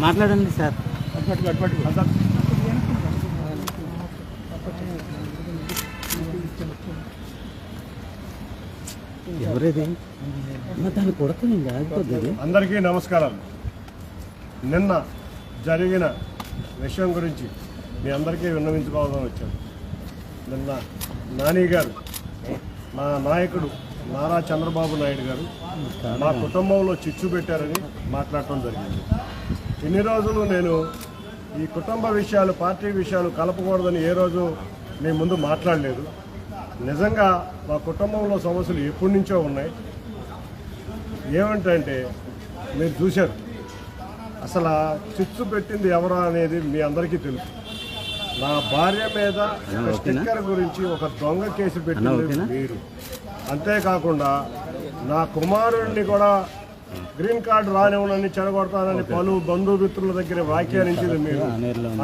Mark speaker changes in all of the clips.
Speaker 1: మాట్లాడండి సార్. ఎవరేది? దాన్ని కొడతాను
Speaker 2: అందరికీ నమస్కారం నిన్న జరిగిన విషయం గురించి మీ అందరికీ విన్నవించుకోవాలని వచ్చాను. నిన్న నాని గారు మా నాయకుడు నారా చంద్రబాబు నాయుడు గారు మా కుటుంబంలో చిచ్చు పెట్టారని మాట్లాడటం జరిగింది. ఇన్ని రోజులు నేను ఈ కుటుంబ విషయాలు పార్టీ విషయాలు కలపకూడదని ఏ రోజు మీ ముందు మాట్లాడలేదు. నిజంగా మా కుటుంబంలో సమస్యలు ఎప్పటి నుంచో ఉన్నాయి. ఏమంటే మీరు చూశారు. అసలు చిచ్చు పెట్టింది ఎవరు అనేది మీ అందరికీ తెలుసు. నా భార్య మీద స్టిక్కర్ గురించి ఒక దొంగ కేసు పెట్టింది మీరు. అంతేకాకుండా నా కుమారుడిని కూడా గ్రీన్ కార్డు రానివ్వనని చెడగొడతానని పలు బంధుమిత్రుల దగ్గర వ్యాఖ్యానించింది మీరు.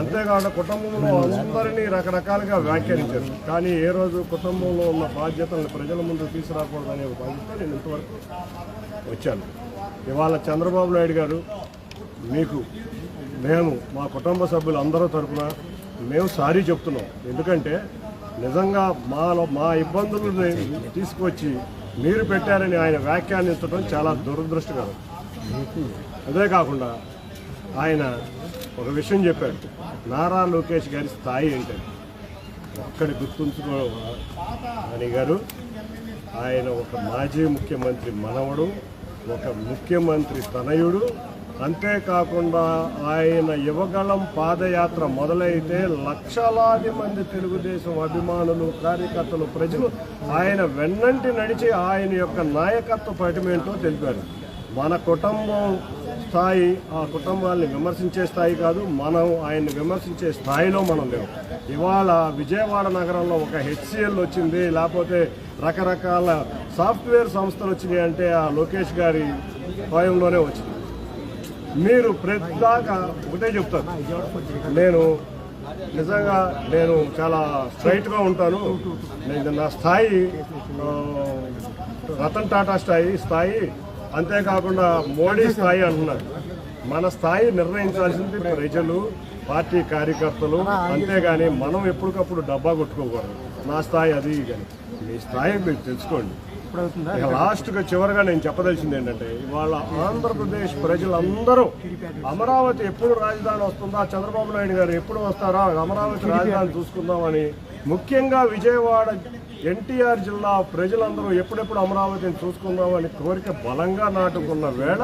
Speaker 2: అంతేకాకుండా కుటుంబంలో అందరినీ రకరకాలుగా వ్యాఖ్యానించారు. కానీ ఏ రోజు కుటుంబంలో ఉన్న బాధ్యతలను ప్రజల ముందు తీసుకురాకూడదనే బాధ్యత నేను ఇంతవరకు వచ్చాను. ఇవాళ చంద్రబాబు నాయుడు గారు మీకు మేము మా కుటుంబ సభ్యులు అందరూ తరపున మేము సారీ చెప్తున్నాం. ఎందుకంటే నిజంగా మాలో మా ఇబ్బందులని తీసుకొచ్చి మీరు పెట్టారని ఆయన వ్యాఖ్యానించడం చాలా దురదృష్టకరం. అదే కాకుండా ఆయన ఒక విషయం చెప్పాడు నారా లోకేష్ గారి స్థాయి ఏంటంటే ఒక్కడి గుర్తుంచుకో అని గారు. ఆయన ఒక మాజీ ముఖ్యమంత్రి మనవడు ఒక ముఖ్యమంత్రి తనయుడు అంతేకాకుండా ఆయన యువగళం పాదయాత్ర మొదలైతే లక్షలాది మంది తెలుగుదేశం అభిమానులు కార్యకర్తలు ప్రజలు ఆయన వెన్నంటి నడిచి ఆయన యొక్క నాయకత్వ పటిమేంటో తెలిపారు. మన కుటుంబం స్థాయి ఆ కుటుంబాన్ని విమర్శించే స్థాయి కాదు మనం ఆయన్ని విమర్శించే స్థాయిలో మనం లేవు ఇవాళ విజయవాడ నగరంలో ఒక హెచ్సిఎల్ వచ్చింది లేకపోతే రకరకాల సాఫ్ట్వేర్ సంస్థలు వచ్చినాయి అంటే ఆ లోకేష్ గారి స్వయంలోనే వచ్చింది. మీరు ప్రతిదాకా ఒకటే చెప్తారు. నేను నిజంగా నేను చాలా స్ట్రైట్గా ఉంటాను. నేను నా స్థాయి రతన్ టాటా స్థాయి స్థాయి అంతేకాకుండా మోడీ స్థాయి అంటున్నారు. మన స్థాయి నిర్ణయించాల్సింది ప్రజలు పార్టీ కార్యకర్తలు. అంతేగాని మనం ఎప్పటికప్పుడు డబ్బా కొట్టుకోకూడదు. నా స్థాయి అది కానీ మీ స్థాయి మీరు తెలుసుకోండి. లాస్ట్గా చివరిగా నేను చెప్పదలిసింది ఏంటంటే ఇవాళ ఆంధ్రప్రదేశ్ ప్రజలందరూ అమరావతి ఎప్పుడు రాజధాని వస్తుందా చంద్రబాబు నాయుడు గారు ఎప్పుడు వస్తారా అమరావతి రాజధాని చూసుకుందామని ముఖ్యంగా విజయవాడ ఎన్టీఆర్ జిల్లా ప్రజలందరూ ఎప్పుడెప్పుడు అమరావతిని చూసుకుందామని కోరిక బలంగా నాటుకున్న వేళ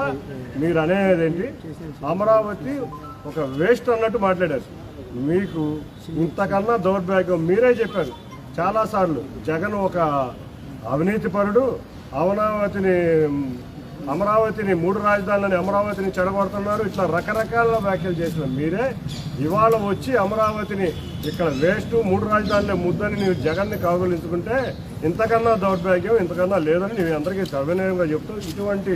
Speaker 2: మీరు అనేది ఏంటి అమరావతి ఒక వేస్ట్ అన్నట్టు మాట్లాడారు. మీకు ఇంతకన్నా దౌర్భాగ్యం మీరే చెప్పారు. చాలాసార్లు జగన్ ఒక అవినీతిపరుడు అమరావతిని అమరావతిని మూడు రాజధానులని అమరావతిని చెడగొడుతున్నారు. ఇట్లా రకరకాల వ్యాఖ్యలు చేసిన మీరే ఇవాళ వచ్చి అమరావతిని ఇక్కడ వేస్ట్ మూడు రాజధానులే ముద్దని నీవు జగన్ని కాగులించుకుంటే ఇంతకన్నా దౌర్భాగ్యం ఇంతకన్నా లేదని నేను అందరికీ సవినయంగా చెప్తూ ఇటువంటి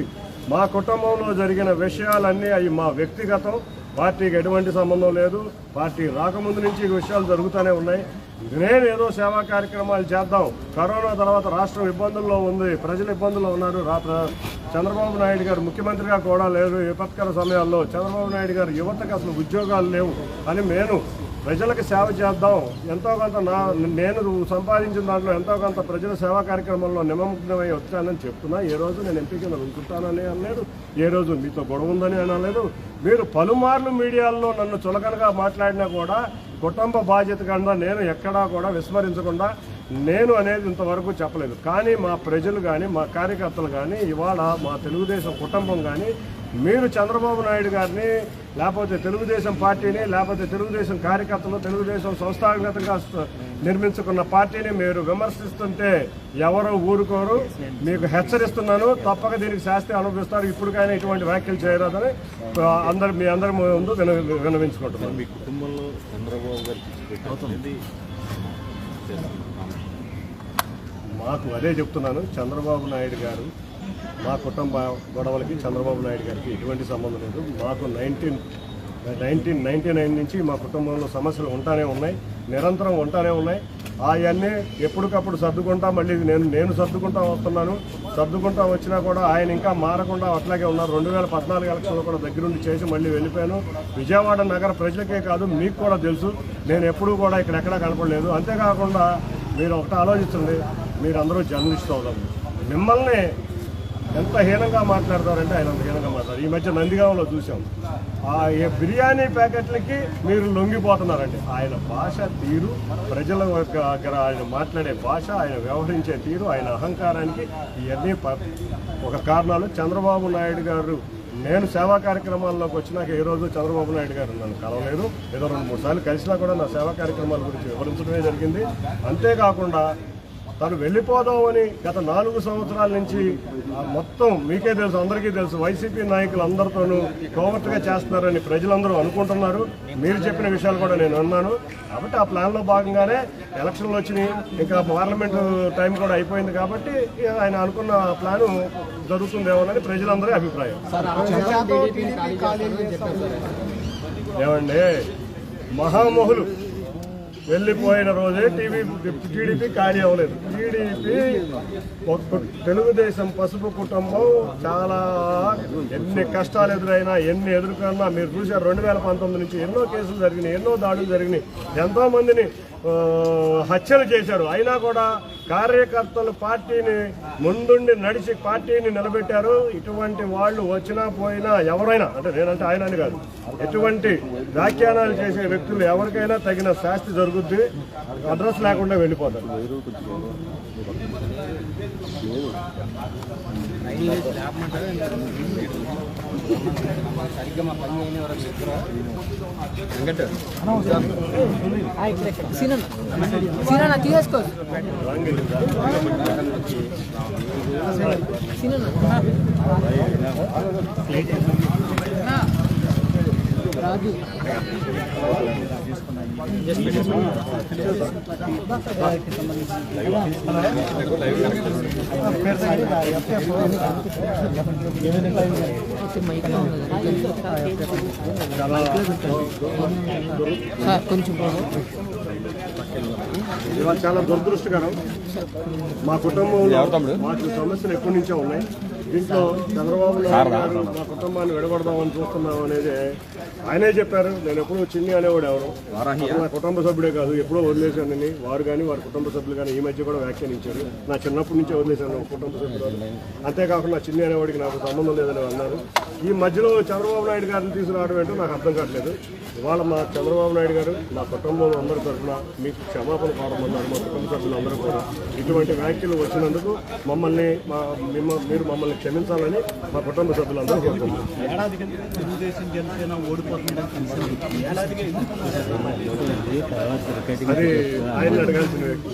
Speaker 2: మా కుటుంబంలో జరిగిన విషయాలన్నీ అవి మా వ్యక్తిగతం. పార్టీకి ఎటువంటి సంబంధం లేదు. పార్టీ రాకముందు నుంచి ఈ విషయాలు జరుగుతూనే ఉన్నాయి. నేను ఏదో సేవా కార్యక్రమాలు చేద్దాం. కరోనా తర్వాత రాష్ట్రం ఇబ్బందుల్లో ఉంది. ప్రజలు ఇబ్బందుల్లో ఉన్నారు. చంద్రబాబు నాయుడు గారు ముఖ్యమంత్రిగా కూడా లేరు. విపత్కర సమయాల్లో చంద్రబాబు నాయుడు గారు యువతకు అసలు ఉద్యోగాలు లేవు అని నేను ప్రజలకు సేవ చేద్దాం. ఎంతో కొంత నా నేను సంపాదించిన దాంట్లో ఎంతో కొంత ప్రజల సేవా కార్యక్రమంలో నిమగ్నమై వచ్చానని చెప్తున్నా. ఏ రోజు నేను ఎంపీ కింద ఉంచుతానని అనలేదు. ఏ రోజు మీతో గొడవ ఉందని అనలేదు. మీరు పలుమార్లు మీడియాల్లో నన్ను చులకనగా మాట్లాడినా కూడా కుటుంబ బాధ్యత కన్నా నేను ఎక్కడా కూడా విస్మరించకుండా నేను అనేది ఇంతవరకు చెప్పలేదు. కానీ మా ప్రజలు కానీ మా కార్యకర్తలు కానీ ఇవాళ మా తెలుగుదేశం కుటుంబం కానీ మీరు చంద్రబాబు నాయుడు గారిని లేకపోతే తెలుగుదేశం పార్టీని లేకపోతే తెలుగుదేశం కార్యకర్తలు తెలుగుదేశం సంస్థాగతంగా నిర్మించుకున్న పార్టీని మీరు విమర్శిస్తుంటే ఎవరు ఊరుకోరు. మీకు హెచ్చరిస్తున్నాను. తప్పక దీనికి శాస్త్రి అనుభవిస్తారు ఇప్పటికైనా ఇటువంటి వ్యాఖ్యలు చేయరాదని అందరు మీ అందరి ముందు విన వినవించుకుంటున్నాను.
Speaker 3: మీ కుటుంబంలో చంద్రబాబు గారికి
Speaker 2: మాకు అదే చెప్తున్నాను. చంద్రబాబు నాయుడు గారు మా కుటుంబ గొడవలకి చంద్రబాబు నాయుడు గారికి ఎటువంటి సంబంధం లేదు. మాకు నైన్టీన్ నైన్టీన్ నైన్టీ నైన్ నుంచి మా కుటుంబంలో సమస్యలు ఉంటానే ఉన్నాయి నిరంతరం ఉంటానే ఉన్నాయి. అవన్నీ ఎప్పటికప్పుడు సర్దుకుంటా మళ్ళీ నేను నేను సర్దుకుంటా వస్తున్నాను. సర్దుకుంటా వచ్చినా కూడా ఆయన ఇంకా మారకుండా అట్లాగే ఉన్నారు. రెండు వేల పద్నాలుగు ఎలక్షన్లో కూడా దగ్గరుండి చేసి మళ్ళీ వెళ్ళిపోయాను. విజయవాడ నగర ప్రజలకే కాదు మీకు కూడా తెలుసు. నేను ఎప్పుడూ కూడా ఇక్కడ ఎక్కడా కనపడలేదు. అంతేకాకుండా మీరు ఒకటి ఆలోచించండి. మీరు అందరూ జర్నలిస్ట్ అవుదాం. మిమ్మల్ని ఎంత హీనంగా మాట్లాడతారంటే ఆయన అంత హీనంగా మాట్లాడారు ఈ మధ్య నందిగామలో చూసాం. ఆ బిర్యానీ ప్యాకెట్లకి మీరు లొంగిపోతున్నారండి. ఆయన భాష తీరు ప్రజల దగ్గర ఆయన మాట్లాడే భాష ఆయన వ్యవహరించే తీరు ఆయన అహంకారానికి ఇవన్నీ ప- ఒక కారణాలు. చంద్రబాబు నాయుడు గారు నేను సేవా కార్యక్రమాల్లోకి వచ్చినాక ఏ రోజు చంద్రబాబు నాయుడు గారు నన్ను కలవలేదు. ఏదో రెండు మూడు సార్లు కలిసినా కూడా నా సేవా కార్యక్రమాల గురించి వివరించడమే జరిగింది. అంతేకాకుండా తను వెళ్ళిపోదామని గత నాలుగు సంవత్సరాల నుంచి మొత్తం మీకే తెలుసు అందరికీ తెలుసు వైసీపీ నాయకులు అందరితోనూ కోవర్ట్గా చేస్తున్నారని ప్రజలందరూ అనుకుంటున్నారు. మీరు చెప్పిన విషయాలు కూడా నేను అన్నాను కాబట్టి ఆ ప్లాన్లో భాగంగానే ఎలక్షన్లు వచ్చినాయి. ఇంకా పార్లమెంట్ టైం కూడా అయిపోయింది కాబట్టి ఆయన అనుకున్న ప్లాను జరుగుతుందేమోనని ప్రజలందరి అభిప్రాయం. ఏమండి? మహామహులు. వెళ్ళిపోయిన రోజే టీవీ టీడీపీ ఖాళీ అవ్వలేదు. టీడీపీ తెలుగుదేశం పసుపు కుటుంబం చాలా ఎన్ని కష్టాలు ఎదురైనా ఎన్ని ఎదుర్కొన్నా మీరు చూసారు రెండు వేల పంతొమ్మిది నుంచి ఎన్నో కేసులు జరిగినాయి ఎన్నో దాడులు జరిగినాయి. ఎంతోమందిని హత్యలు చేశారు. అయినా కూడా కార్యకర్తలు పార్టీని ముందుండి నడిచి పార్టీని నిలబెట్టారు. ఇటువంటి వాళ్ళు వచ్చినా పోయినా ఎవరైనా అంటే నేనంటే ఆయన అని కాదు ఎటువంటి వ్యాఖ్యానాలు చేసే వ్యక్తులు ఎవరికైనా తగిన శాస్తి జరుగుద్ది అడ్రస్ లేకుండా వెళ్ళిపోతారు.
Speaker 4: తీసేసుకో రాజు కొంచెం
Speaker 2: ఇవాళ చాలా దురదృష్టకరం. మా కుటుంబంలో మాకు సమస్యలు ఎప్పటి నుంచో ఉన్నాయి. దీంట్లో చంద్రబాబు నాయుడు గారు మా కుటుంబాన్ని విడగొడదామని చూస్తున్నాం అనేది ఆయనే చెప్పారు నేను ఎప్పుడూ చిన్ని అనేవాడు ఎవరు? నా కుటుంబ సభ్యుడే కాదు ఎప్పుడో వదిలేశానని వారు కానీ వారి కుటుంబ సభ్యులు కానీ ఈ మధ్య కూడా వ్యాఖ్యానించారు. నా చిన్నప్పటి నుంచే వదిలేశాను కుటుంబ సభ్యులు అంతేకాకుండా చిన్ని అనేవాడికి నాకు సంబంధం లేదని అన్నారు. ఈ మధ్యలో చంద్రబాబు నాయుడు గారిని తీసుకురావడం ఏంటో నాకు అర్థం కావట్లేదు. ఇవాళ మా చంద్రబాబు నాయుడు గారు మా కుటుంబం అందరి తరఫున మీకు క్షమాపణ కోరమన్నారు. మా కుటుంబ సభ్యులందరూ కూడా ఇటువంటి వ్యాఖ్యలు వచ్చినందుకు మమ్మల్ని మా మిమ్మ- మీరు మమ్మల్ని క్షమించాలని మా కుటుంబ సభ్యులందరూ కోరుకుంటున్నాం అది ఆయన అడగాల్సిన వ్యక్తి.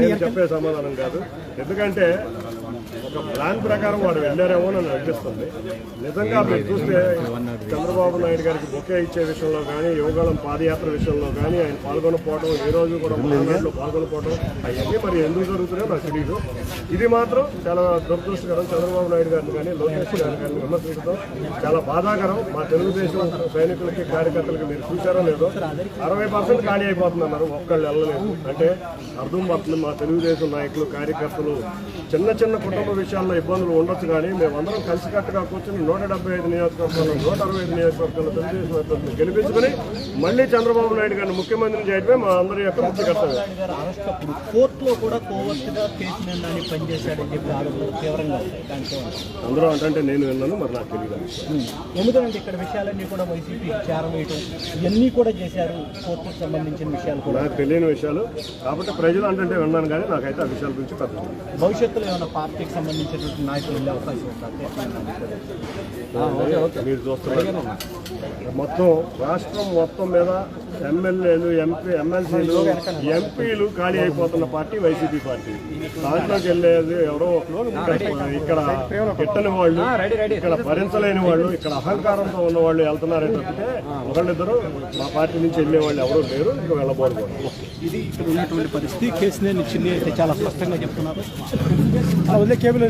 Speaker 2: నేను చెప్పే సమాధానం కాదు. ఎందుకంటే ఒక ప్లాన్ ప్రకారం వాడు వెళ్ళారేమో నన్ను అనిపిస్తుంది. నిజంగా మీరు చూస్తే చంద్రబాబు నాయుడు గారికి బొకే ఇచ్చే విషయంలో కానీ యువగాళం పాదయాత్ర విషయంలో కానీ ఆయన పాల్గొనపోవటం ఏ రోజు కూడా పార్లమెంట్లో పాల్గొనకపోవడం అవన్నీ మరి ఎందుకు జరుగుతున్నాయో నాకు తెలియదు ఇది మాత్రం చాలా దురదృష్టకరం. చంద్రబాబు నాయుడు గారిని కానీ లోకేష్ గారిని కానీ విమర్శించడం చాలా బాధాకరం. మా తెలుగుదేశం సైనికులకి కార్యకర్తలకి మీరు చూసారో లేదో అరవై పర్సెంట్ ఖాళీ అయిపోతున్నారు. ఒక్కళ్ళు వెళ్ళలేదు. అంటే అర్థం పడుతుంది మా తెలుగుదేశం నాయకులు కార్యకర్తలు చిన్న చిన్న కుటుంబ విషయాల్లో ఇబ్బందులు ఉండొచ్చు కానీ మేమందరం కలిసికట్టుగా కూర్చొని నూట డెబ్బై ఐదు నియోజకవర్గాలు నూట అరవై ఐదు నియోజకవర్గాలు తెలుగుదేశం అభ్యర్థులను గెలిపించుకొని మళ్ళీ చంద్రబాబు నాయుడు గారిని ముఖ్యమంత్రిని చేయడమే మా అందరి యొక్క ముఖ్య కర్తవ్యం.
Speaker 5: కోర్టులో కూడా కోవర్ట్గా కేసు నిందని పనిచేశాడని చెప్పి ఆరోపణలు తీవ్రంగా ఉంటాయి దానికి ఏమంటారు?
Speaker 2: అందరూ అంటే నేను విన్నాను మరి నాకు తెలియదు.
Speaker 5: ఎందుకంటే ఇక్కడ విషయాలన్నీ కూడా వైసీపీ చేరవేయటం ఇవన్నీ కూడా చేశారు కోర్టుకు సంబంధించిన విషయాలు కూడా.
Speaker 2: నాకు తెలియని విషయాలు. కాబట్టి ప్రజలు అంటే విన్నాను కానీ నాకైతే ఆ విషయాల గురించి పెద్ద.
Speaker 5: భవిష్యత్తులో ఏమైనా పార్టీకి సంబంధించినటువంటి నాయకులు వెళ్ళే అవకాశం?
Speaker 2: మీరు చూస్తున్నారు. మొత్తం రాష్ట్రం మొత్తం మీద ఎమ్మెల్యేలు ఎంపీ ఎమ్మెల్సీలు ఎంపీలు ఖాళీ అయిపోతున్న పార్టీ వైసీపీ పార్టీ. దాంట్లోకి వెళ్ళేది ఎవరో ఇక్కడ- ఇక్కడ గిట్టని వాళ్ళు ఇక్కడ భరించలేని వాళ్ళు ఇక్కడ అహంకారంతో ఉన్న వాళ్ళు వెళ్తున్నారని తప్పితే ఒకళ్ళిద్దరు మా పార్టీ నుంచి వెళ్ళే వాళ్ళు ఎవరూ లేరు. ఇంకా వెళ్ళబోరు.
Speaker 5: ఇది ఇక్కడ ఉన్నటువంటి పరిస్థితి. కేసు నేను చిన్ని అయితే చాలా స్పష్టంగా చెప్తున్నారు.
Speaker 6: వదిలే కేబుల్